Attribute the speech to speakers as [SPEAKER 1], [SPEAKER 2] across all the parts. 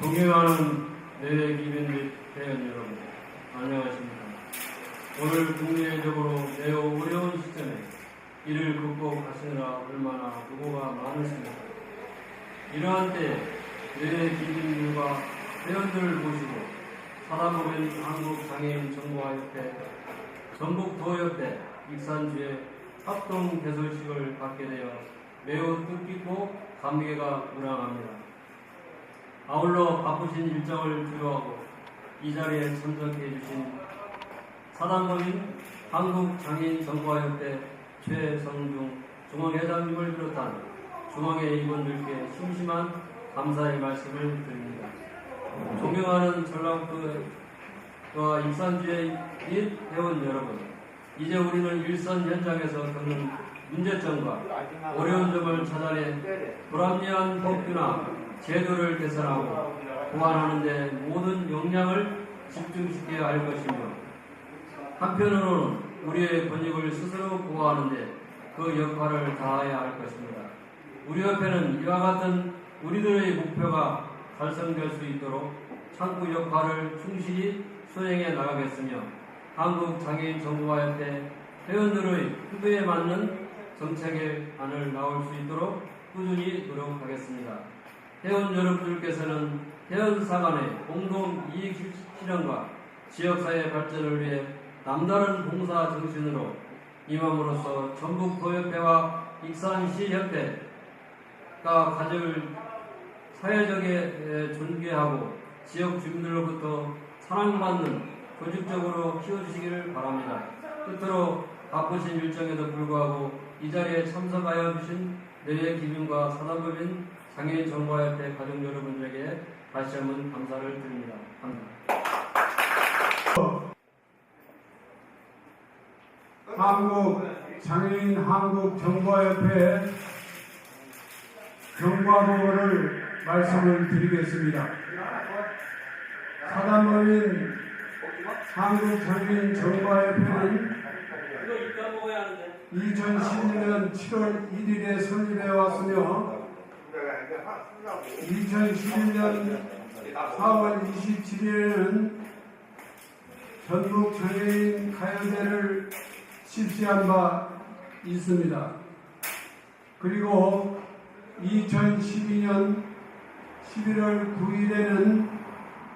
[SPEAKER 1] 존경하는 내외 기민 및 회원 여러분, 안녕하십니까. 오늘 국내적으로 매우 어려운 시점에 이를 극복하시느라 얼마나 수고가 많으십니까. 이러한 때 내외 기민들과 회원들을 모시고 사단법인 한국장애인 정보화협회, 전북도협회, 익산주의 합동 개설식을 갖게 되어 매우 뜻깊고 감개가 무량합니다. 아울러 바쁘신 일정을 주도하고 이 자리에 참석해 주신 사단법인 한국장애인정보화협회 최성중 중앙회장님을 비롯한 중앙회 임원들께 심심한 감사의 말씀을 드립니다. 존경하는 전라북도와 익산주의 및 회원 여러분, 이제 우리는 일선 현장에서 겪는 문제점과 어려운 점을 찾아내 불합리한 법규나 제도를 개선하고 보완하는 데 모든 역량을 집중시켜야 할 것이며 한편으로는 우리의 권익을 스스로 보호하는 데 그 역할을 다해야 할 것입니다. 우리 협회는 이와 같은 우리들의 목표가 달성될 수 있도록 창구 역할을 충실히 수행해 나가겠으며 한국장애인정보화협회 회원들의 후보에 맞는 정책의 안을 나올 수 있도록 꾸준히 노력하겠습니다. 회원 여러분들께서는 회원사 간의 공동 이익 실현과 지역사회 발전을 위해 남다른 봉사 정신으로 임함으로써 전북도협회와 익산시협회가 가질 사회적에 존귀하고 지역 주민들로부터 사랑받는 조직적으로 키워주시기를 바랍니다. 끝으로 바쁘신 일정에도 불구하고 이 자리에 참석하여 주신 내외 기민과 사단법인 장애인 정보협회 가족 여러분들에게 다시 한번 감사를 드립니다. 감사합니다.
[SPEAKER 2] 한국 장애인 한국 정보협회 경과보고를 말씀을 드리겠습니다. 사단법인 한국 장애인
[SPEAKER 1] 하는데.
[SPEAKER 2] 2012년 7월 1일에 설립해 왔으며 2011년 4월 27일에는 전국 장애인 가요제를 실시한 바 있습니다. 그리고 2012년 11월 9일에는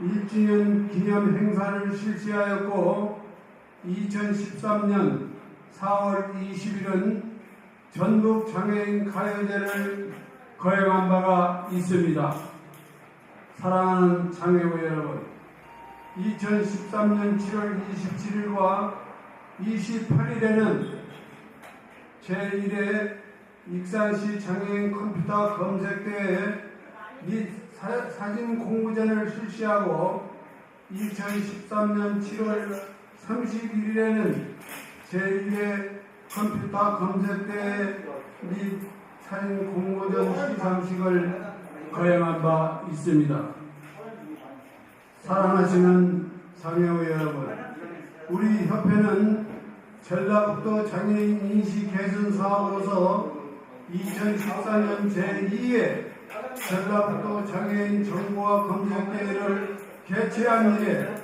[SPEAKER 2] 1주년 기념 행사를 실시하였고 2013년 4월 20일은 전국 장애인 가요제를 거행한 바가 있습니다. 사랑하는 장애우 여러분, 2013년 7월 27일과 28일에는 제1회 익산시 장애인 컴퓨터 검색대회 및 사, 사진 공모전을 실시하고 2013년 7월 31일에는 제1회 컴퓨터 검색대회 및 사진 공모전 시상식을 거행한 바 있습니다. 사랑하시는 장애우 여러분, 우리 협회는 전라북도 장애인 인식 개선 사업으로서 2014년 제2회 전라북도 장애인 정보화 검색대회를 개최한 이래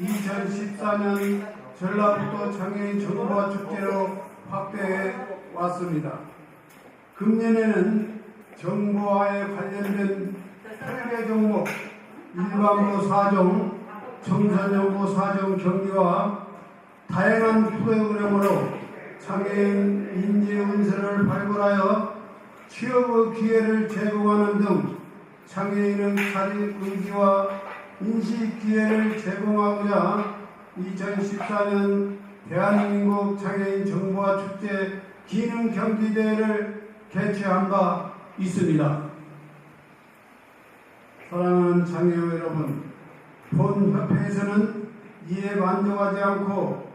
[SPEAKER 2] 2014년 전라북도 장애인 정보화 축제로 확대해 왔습니다. 금년에는 정보화에 관련된 8개 종목 일반부 4종, 청소년부 4종 경기와 다양한 프로그램으로 장애인 인재 운세를 발굴하여 취업의 기회를 제공하는 등 장애인의 자립 의지와 인식 기회를 제공하고자 2014년 대한민국 장애인 정보화 축제 기능 경기대회를 개최한 바 있습니다. 사랑하는 장애우 여러분, 본 협회에서는 이에 만족하지 않고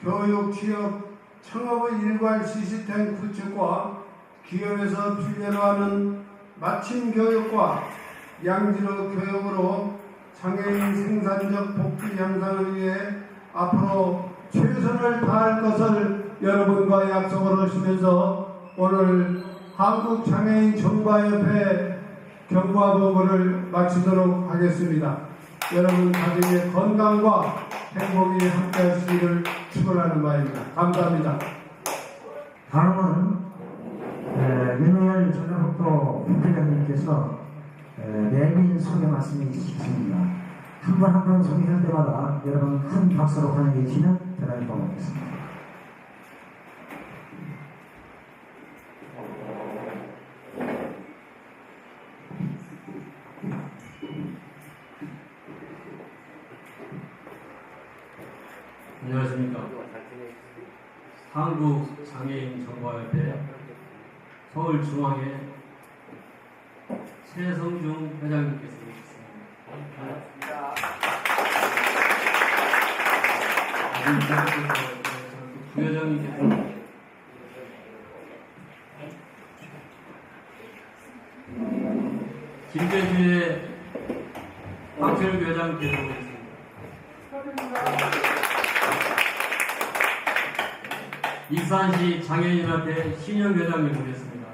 [SPEAKER 2] 교육, 취업, 창업의 일괄 시스템 구축과 기업에서 필요로 하는 마침 교육과 양질의 교육으로 장애인 생산적 복지 향상을 위해 앞으로 최선을 다할 것을 여러분과 약속을 하시면서 오늘 한국장애인 정과협회 경과 보고를 마치도록 하겠습니다. 여러분 가정의 건강과 행복이 함께하시기를 축원하는 바입니다. 감사합니다.
[SPEAKER 3] 다음은 에, 윤호열 전라북도副회장님께서 에, 내민 소개 말씀해 주시겠습니다. 한번한번 소개할 때마다 여러분 큰 박수로 환영해 주시면 대단히 고맙겠습니다.
[SPEAKER 1] 안녕하십니까. 한국 장애인 정보협회 서울중앙회 최성중 회장님께서 계십니다. 부회장님께서 김대주의 박철규 회장께서 익산시 장애인연합회 신영 회장님 모셨습니다.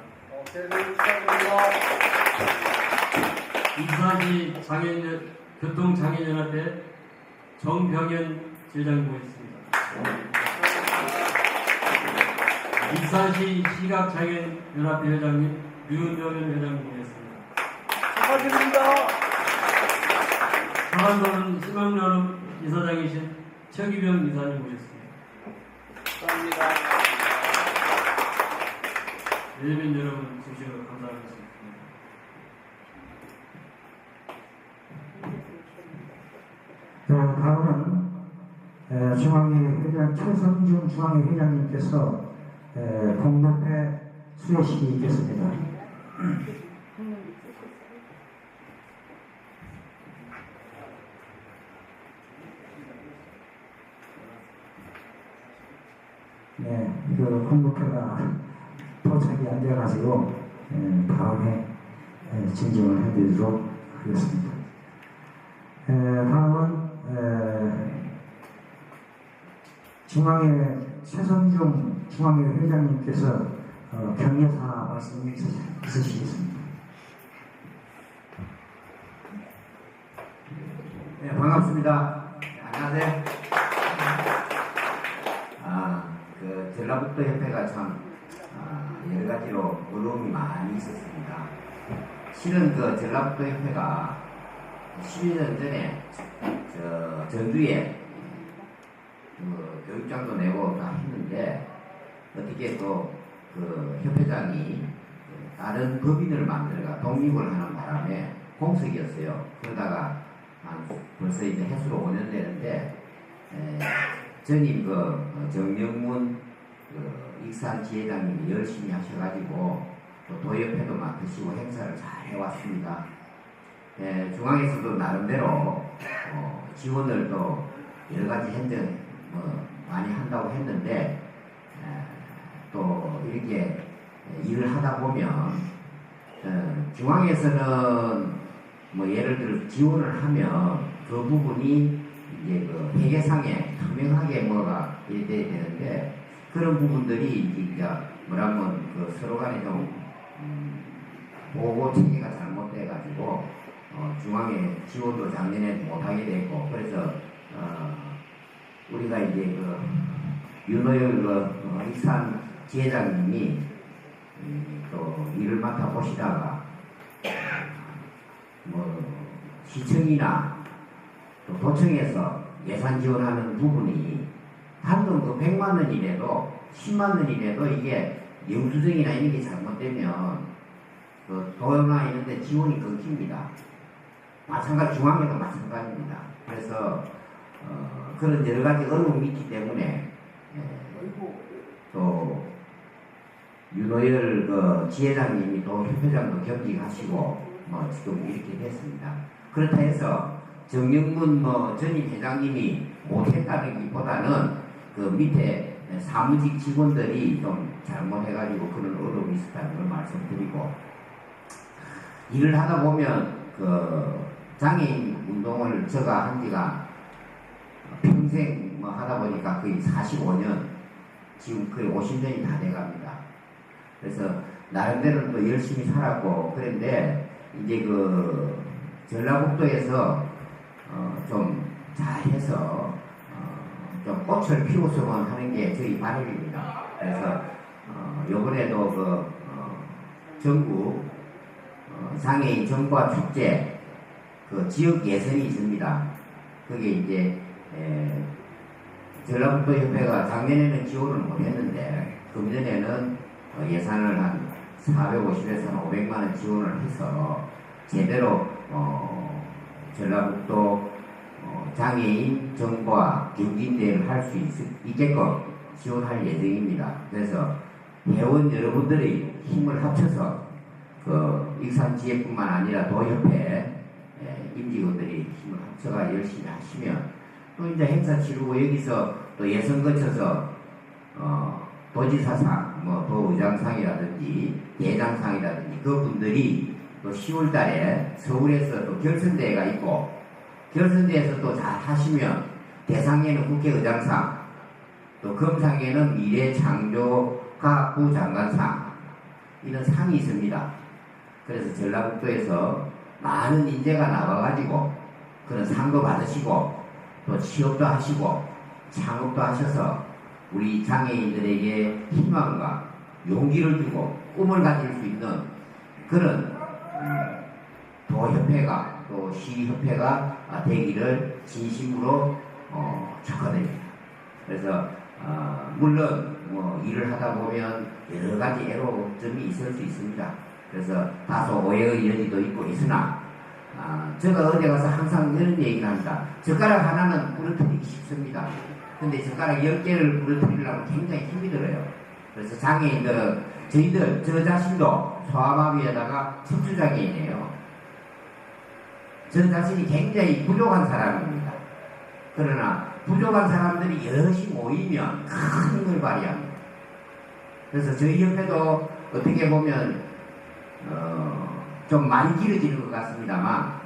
[SPEAKER 1] 익산시 장애인 교통장애인연합회 정병현 제장 모셨습니다. 익산시 시각장애인연합회 회장님 류명현 회장님 모셨습니다. 강한도는 희망나눔 이사장이신 최기병 이사님 모셨습니다. 예민 여러분 주시고 감사하겠습니다.
[SPEAKER 3] 또 다음은 에, 중앙회 회장 최성중 중앙회 회장님께서 에, 공동회 수여식이 있겠습니다. 네, 그 공동회가 도착이 안 돼가지고 에, 다음에 에, 진정을 해드리도록 하겠습니다. 에, 다음은 에, 중앙회 최선중 중앙회 회장님께서 어, 경례사 있으시- 있으시겠습니다.
[SPEAKER 4] 네, 반갑습니다. 안녕하세요. 아, 그 전라북도 협회가 참 아, 여러 가지로 어려움이 많이 있었습니다. 실은 그 전라북도 협회가 12년 전에 저 전주에 그 교육장도 내고 다 했는데 어떻게 또 그 협회장이 그 다른 법인을 만들어가 독립을 하는 바람에 공석이었어요. 그러다가 한 벌써 이제 해수로 5년 되는데 에, 전임 그 어, 정영문 그 익산 지회장님이 열심히 하셔가지고 또 도협회도 맡으시고 행사를 잘 해왔습니다. 에, 중앙에서도 나름대로 어, 지원을 또 여러 가지 현장 뭐 많이 한다고 했는데 에, 또 이렇게 일을 하다 보면 어, 중앙에서는 뭐 예를 들어 지원을 하면 그 부분이 이제 그 회계상에 투명하게 뭐가 돼야 되는데 그런 부분들이 이제 뭐라면 그 서로 간에 좀 음, 보고 체계가 잘못돼 가지고 어, 중앙에 지원도 작년에 못하게 됐고 그래서 어, 우리가 이제 그 윤호열 그 어, 익산 지회장님이 음, 또 일을 맡아 보시다가 뭐 시청이나 또 도청에서 예산 지원하는 부분이 단돈 그 100만 원이라도 10만 원이라도 이게 영수증이나 이런 게 잘못되면 그 도요나 이런 데 지원이 끊깁니다. 마찬가지 중앙에도 마찬가지입니다. 그래서 어, 그런 여러 가지 어려움이 있기 때문에 예, 또 윤호열 그 지회장님이 또 협회장도 겸직하시고 뭐 지금 이렇게 됐습니다. 그렇다 해서 정영문 뭐 전임 회장님이 못했다기보다는 그 밑에 사무직 직원들이 좀 잘못해가지고 그런 어려움이 있었다는 걸 말씀드리고 일을 하다 보면 그 장애인 운동을 제가 한 지가 평생 뭐 하다 보니까 거의 45년 지금 거의 50년이 다 돼갑니다. 그래서 나름대로 또 열심히 살았고 그런데 이제 그 전라북도에서 어, 좀 잘해서 어, 좀 꽃을 피우서만 하는 게 저희 바람입니다. 그래서 어, 이번에도 그 어, 전국 어, 장애인 정과 축제 그 지역 예선이 있습니다. 그게 이제 에, 전라북도 협회가 작년에는 지원을 못했는데 금년에는 어, 예산을 한 450에서 한 500만 원 지원을 해서 제대로 어, 전라북도 어, 장애인 정과 경진대회를 할 수 있게끔 지원할 예정입니다. 그래서 회원 여러분들의 힘을 합쳐서 그 익산 지역뿐만 아니라 도협회 예, 임직원들이 힘을 합쳐가 열심히 하시면 또 이제 행사 치르고 여기서 또 예선 거쳐서 어, 도지사상, 뭐 도의장상이라든지 대장상이라든지 그분들이 또 10월달에 서울에서 또 결선대회가 있고 결선대회에서 또 잘 하시면 대상에는 국회의장상, 또 금상에는 미래창조 가 부장관상 이런 상이 있습니다. 그래서 전라북도에서 많은 인재가 나와가지고 그런 상도 받으시고 또 취업도 하시고 창업도 하셔서 우리 장애인들에게 희망과 용기를 주고 꿈을 가질 수 있는 그런 음, 도협회가 또 시협회가 아, 되기를 진심으로 어, 축하드립니다. 그래서 어, 물론 뭐 일을 하다 보면 여러 가지 애로점이 있을 수 있습니다. 그래서 다소 오해의 여지도 있고 있으나 아, 제가 어디 가서 항상 이런 얘기를 합니다. 젓가락 하나는 부러뜨리기 쉽습니다. 근데 젓가락 10개를 부러뜨리려면 굉장히 힘이 들어요. 그래서 장애인들은 저희들, 저 자신도 소아마비에다가 척추장애인이에요. 저 자신이 굉장히 부족한 사람입니다. 그러나 부족한 사람들이 여럿이 모이면 큰 힘을 발휘합니다. 그래서 저희 옆에도 어떻게 보면 어, 좀 많이 길어지는 것 같습니다만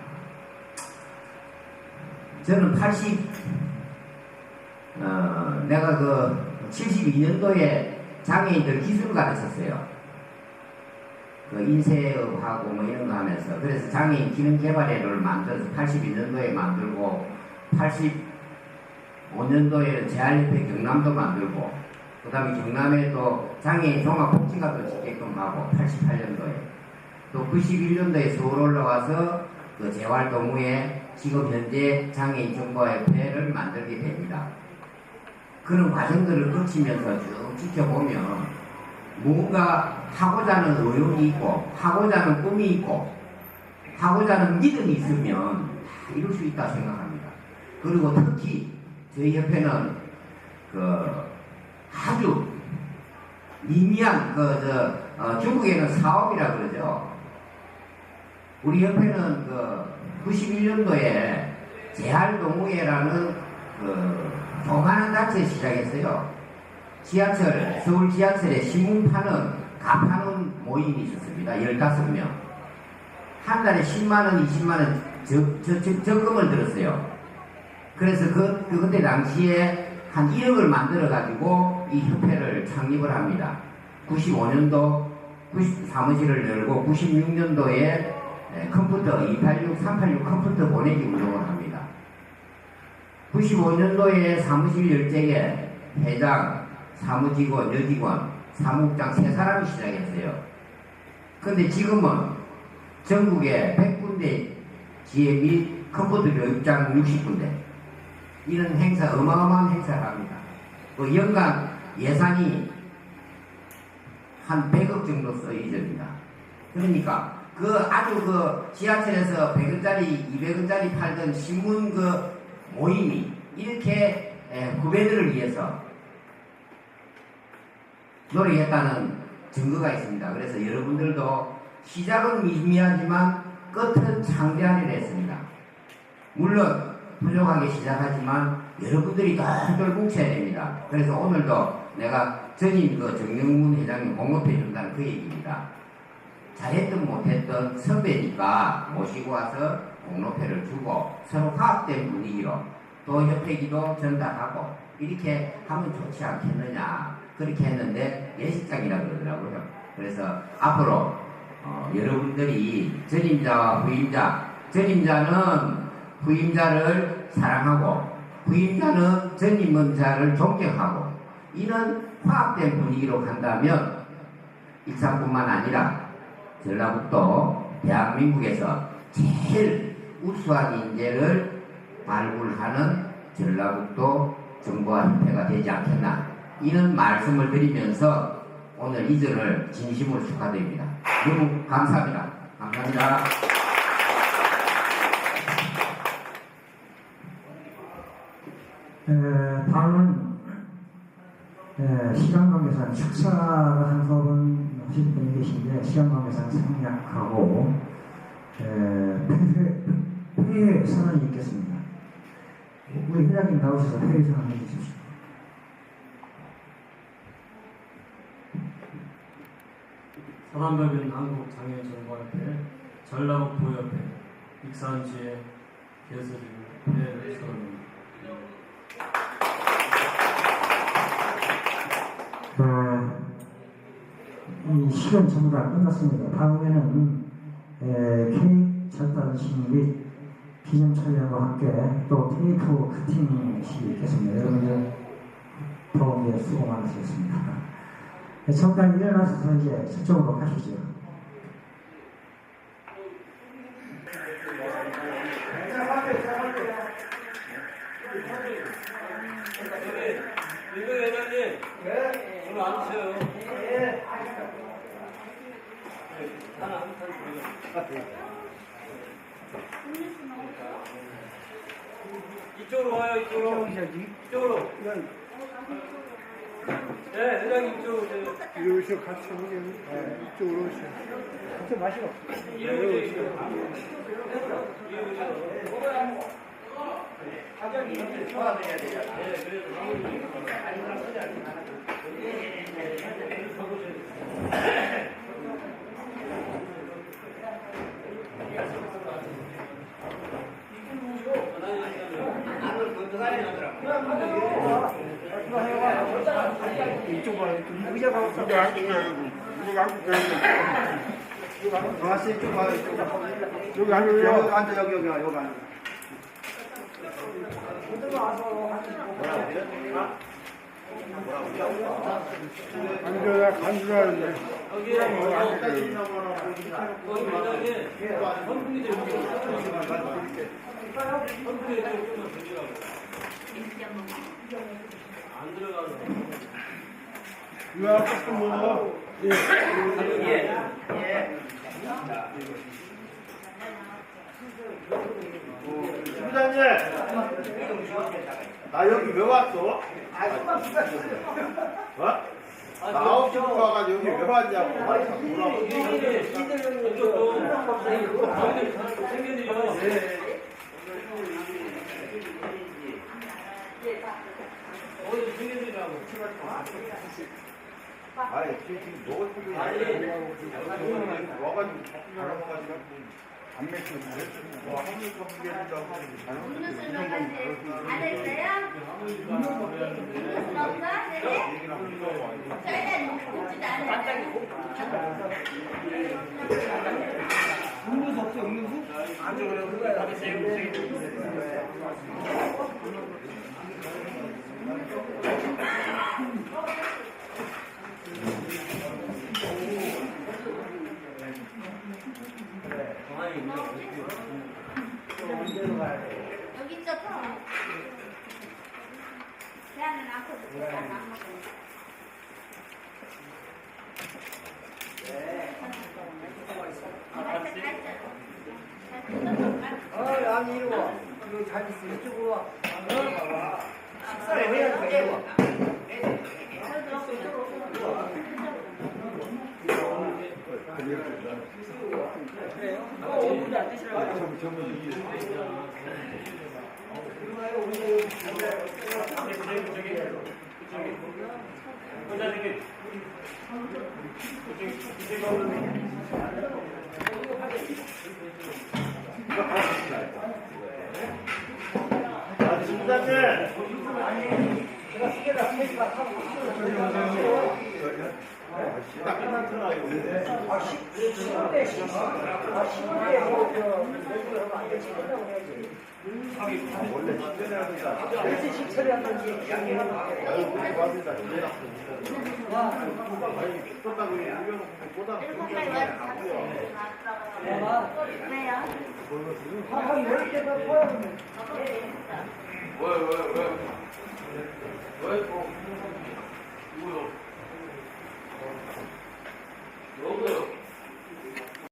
[SPEAKER 4] 저는 80 어, 내가 그 72년도에 장애인들 기술을 가르쳤어요. 그 인쇄업하고 뭐 이런 거 하면서 그래서 장애인 기능 개발회를 만들어서 82년도에 만들고 85년도에 재활협회 경남도 만들고 그 다음에 경남에 또 장애인 종합복지관도 짓게끔 하고 88년도에 또 91년도에 서울 올라와서 그 재활동호회 지금 현재 장애인 정보협회를 만들게 됩니다. 그런 과정들을 거치면서 쭉 지켜보면 뭔가 하고자 하는 의욕이 있고 하고자 하는 꿈이 있고 하고자 하는 믿음이 있으면 다 이룰 수 있다 생각합니다. 그리고 특히 저희 협회는 그 아주 미미한 그저 어, 중국에는 사업이라 그러죠. 우리 협회는 그 91년도에 재활동호회라는 그 조그마한 단체 시작했어요. 지하철, 서울 지하철에 신문 파는, 가파는 모임이 있었습니다. 15명. 한 달에 10만원, 20만원 적, 적, 적, 적금을 들었어요. 그래서 그, 그 그때 당시에 한 1억을 만들어가지고 이 협회를 창립을 합니다. 95년도 90, 사무실을 열고 96년도에 컴퓨터 286, 386 컴퓨터 보내기 운동을 합니다. 95년도에 사무실 열정에 회장, 사무직원, 여직원, 사무국장 세 사람이 시작했어요. 근데 지금은 전국에 100군데 지혜 및 컴퓨터 교육장 60군데 이런 행사 어마어마한 행사를 합니다. 그 연간 예산이 한 100억 정도 써있습니다. 그러니까 그 아주 그 지하철에서 100원짜리, 200원짜리 팔던 신문 그 모임이 이렇게 에, 후배들을 위해서 노력했다는 증거가 있습니다. 그래서 여러분들도 시작은 미미하지만 끝은 창대하리라 했습니다. 물론 부족하게 시작하지만 여러분들이 똘똘 뭉쳐야 됩니다. 그래서 오늘도 내가 전임 그 정영문 회장님 공급해 준다는 그 얘기입니다. 잘했든 못했든 선배니까 모시고 와서 공로패를 주고 서로 화합된 분위기로 또 협회기도 전달하고 이렇게 하면 좋지 않겠느냐 그렇게 했는데 예식장이라 그러더라고요. 그래서 앞으로 어, 여러분들이 전임자와 후임자, 전임자는 후임자를 사랑하고 후임자는 전임자를 존경하고 이런 화합된 분위기로 간다면 일산뿐만 아니라 전라북도 대한민국에서 제일 우수한 인재를 발굴하는 전라북도 정부와 협회가 되지 않겠나 이런 말씀을 드리면서 오늘 이전을 진심으로 축하드립니다. 너무 감사합니다. 감사합니다.
[SPEAKER 3] 에, 다음은 에, 시간 관계상 축사를 한두 번 하실 분이 계신데 시간 관계상 생략하고 에, 폐회, 폐회 선언이 있겠습니다. 우리 회장님 나오셔서 폐회 선언 해주십시오.
[SPEAKER 1] 사단법인 한국장애인정보협회 전라북도협회 익산시의 개설을 선언입니다.
[SPEAKER 3] 어, 이 시간 전부 다 끝났습니다. 다음에는 에, 케이크 절단식 및 기념 촬영과 함께 또 테이프 커팅식이 있겠습니다. 여러분들 더운데 수고 많으셨습니다. 네, 정당 일어나셔서 이제 저쪽으로 가시죠.
[SPEAKER 1] 이거 회장님, 오늘 안 쳐요. 하나 한탄 이쪽으로 와요, 이쪽으로. 이쪽으로. 네, 회장님 이쪽으로 오세요.
[SPEAKER 5] 이리 오시오 같이 오게 이쪽으로 오시오 같이 마시고
[SPEAKER 1] 이리 오세요, 이쪽으로.
[SPEAKER 5] 이쪽 의자가 없어 이거 안고 이거 안고 이거 안고
[SPEAKER 6] 아씨 이쪽 봐 이쪽 봐.
[SPEAKER 5] 여기 안고
[SPEAKER 6] 여기 앉아 여기 여기 여기 앉아.
[SPEAKER 5] 앉아야
[SPEAKER 1] 선풍기들 여기 선 돌리라고. 안 들어가는
[SPEAKER 5] 이거 아까 뭐
[SPEAKER 6] 부장님. 나 여기 왜 왔어? 어? 나 아홉 시부터 와가지고 여기 왜 왔냐고.
[SPEAKER 1] 챙겨드리라고.
[SPEAKER 6] 아니 지금 뭐 쓰고 있냐? 와가지고 자꾸 알아봐가지고 안 맥혀지네. 뭐 한국 커피 해준다고
[SPEAKER 7] 음료수 넣어가세요. 안 했어요? 음료수 넣어가? 네? 저희는 먹지도 않아요. 여기 있죠.
[SPEAKER 6] 아니 이리 와. 이거 잘 있어. 이쪽으로 와. 식사를 해야 돼. 아, 팀장님.
[SPEAKER 8] 아, 10월에 10, 아, 10월에 뭐, 저, 연구를 하면 안 되지. 끝나고 해야지. 그래서 식철이 한 건지, 양해하면
[SPEAKER 6] 일곱까지 와주세요.
[SPEAKER 8] 내가
[SPEAKER 6] 왜요?
[SPEAKER 8] 한 10개가 포함하면
[SPEAKER 9] 왜, 왜, 왜또 누구요? 여보요.